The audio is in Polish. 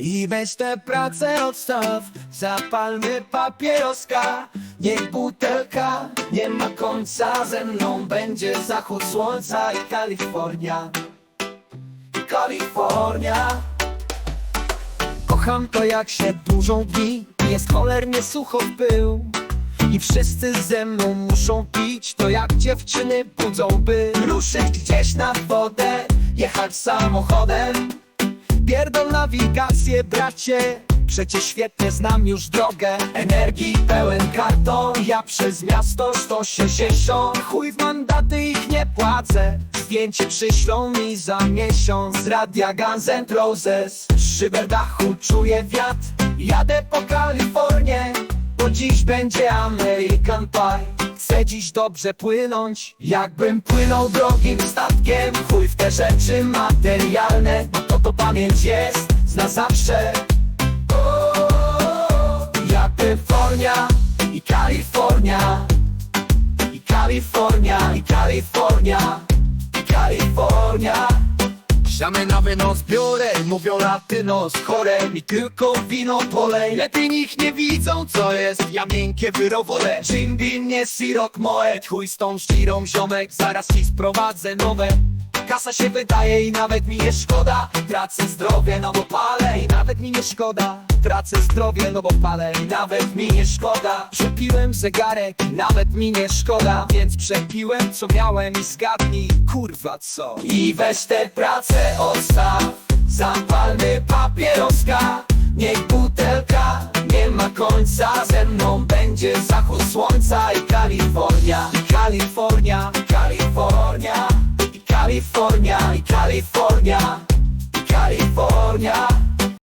I weź tę pracę odstaw, zapalmy papieroska. Niech butelka nie ma końca, ze mną będzie zachód słońca i Kalifornia. I Kalifornia. Kocham to jak się dłużą dni, jest cholernie sucho w pył. I wszyscy ze mną muszą pić. To jak dziewczyny budzą by Ruszyć gdzieś na wodę Jechać samochodem Pierdol nawigację bracie. Przecież świetnie znam już drogę. Energii pełen karton. Ja przez miasto 160 Chuj w mandaty ich nie płacę. Zdjęcie przyślą mi za miesiąc. Radia Guns N' Roses. Z szyberdachu czuję wiatr. Jadę po Kalifornię. Bo dziś będzie American Pie. Chcę dziś dobrze płynąć. Jakbym płynął drogim statkiem. Chuj w te rzeczy materialne to pamięć jest Zna zawsze. Jak Kalifornia i Kalifornia. I Kalifornia i Kalifornia. I Kalifornia. Ściamy na wynos biorę, mówią latynos Chore mi tylko wino polej Lepiej niech nie widzą co jest. Ja miękkie wyrowole. Jim Beam, nie sirok moet. Chuj z tą szirą ziomek. Zaraz ci sprowadzę nowe kasa się wydaje i nawet mi nie szkoda. Tracę zdrowie, no bo palę i nawet mi nie szkoda. Tracę zdrowie, no bo palę i nawet mi nie szkoda. Przepiłem zegarek, nawet mi nie szkoda. Więc przepiłem co miałem i zgadnij, kurwa co? I weź tę pracę odstaw. Zapalmy papieroska. Niech butelka nie ma końca. Ze mną będzie zachód słońca i Kalifornia. I Kalifornia. California California.